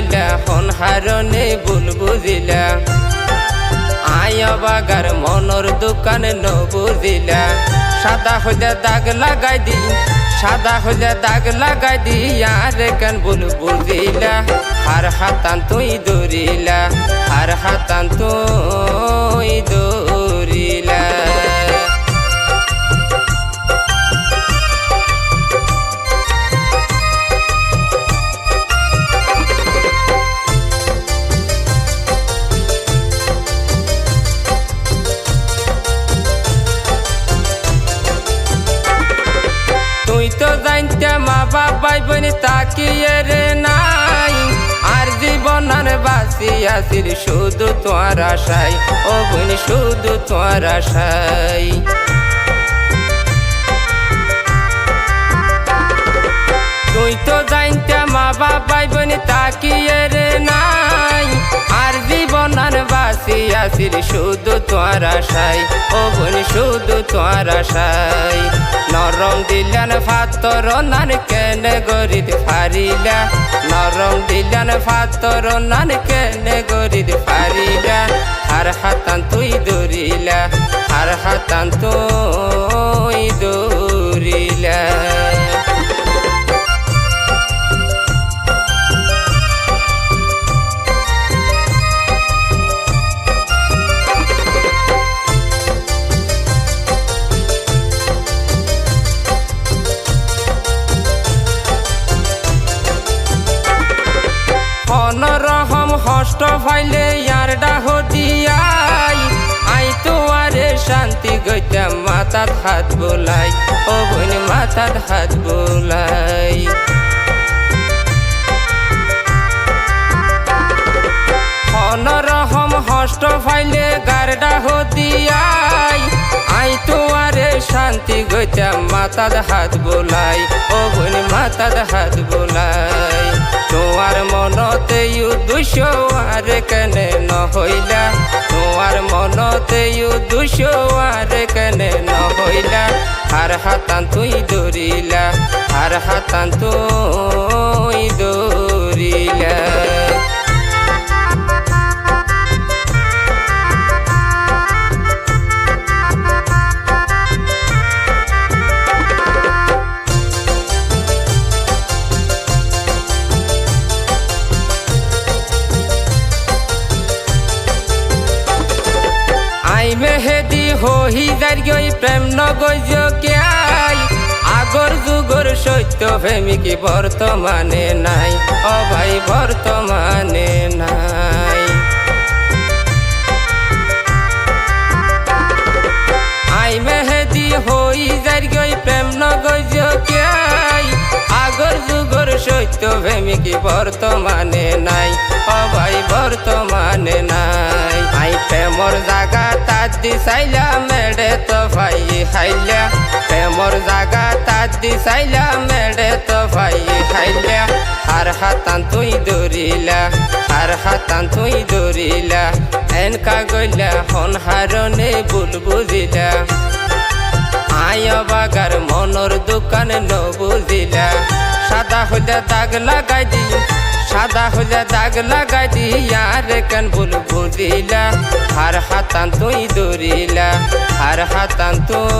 কাগলা হন হারনে ভুল বুঝিলা। আয় বাগার মনর দোকান ন বুঝিলা। সাদা হইলে দাগ লাগাই দি, সাদা হইলে দাগ লাগাই দি, আর কেন ভুল বুঝিলা? হার হাতান তুই দৌড়িলা হার হাতান তুই দৌড়িলা তাকিয়ে নাই। আর জীবন আর বাসি আসির শুধু তোমার আশাই ও বোন, শুধু তোমার আশাই তুই তো জানতে মা বাবাই বোন, তাকিয়ে আসির শুধু তোমার আশাই ও বনি, শুধু তোমার আশাই নরম দিলান ফাতর, নান কেনে গরিদ ফারিলা নরম দিলান ফাতর, নান কেনে গরিদ ফারিলা হার হাতান তুই দৌড়িলা হার হাতান তুই দৌড়িলা হষ্ট ফাইলে আর ডাহ দিয়াই। আই তোয়ারে শান্তি গইতে মাথাত হাত বোলাই, ও বোন মাথাত হাত বোলাই। অনরহম হষ্ট ফাইলে গারডা গইতাম মাতাদ হাত বোলাই, ও বোন মাতাদ হাত বোলাই। তোমার মনতে দুশো আর কেনে ন হইলা তোমার মনতে দুশো আর কেনে ন হইলা হার হাতান তুই দৌড়িলা হার হাতান তুই দৌড়িলা মেহেদি হহি দার্গই প্রেম নগজ আই আগর যুগর সত্য প্রেমিকি বর্তমানে নাই? ও ভাই বর্তমানে নাই। আই মেহেদি হই দার্গই প্রেম নগজ আই আগর যুগর সত্য প্রেমিকি বর্তমানে নাই? ও ভাই বর্তমানে নাই। আই প্রেমর জাগা তাত দি চাইলা মেডে তো ভাই খাইলা প্রেমর জাগা তাত দি চাইলা মেডে তো ভাই খাইলা হার হাতান তুই দৌড়িলা হার হাতান তুই দৌড়িলা এনকা গইলা হন হারনে ভুল বুঝিলা। আয় বাগার মনর দোকান ন বুঝিলা। সাদা হইলে দাগ লাগাই দি সাদা হইলে দাগ লাগাই দিয়া রে কেন বুঝিলা হার হাতান তুই দৌড়িলা, হার হাতান তুই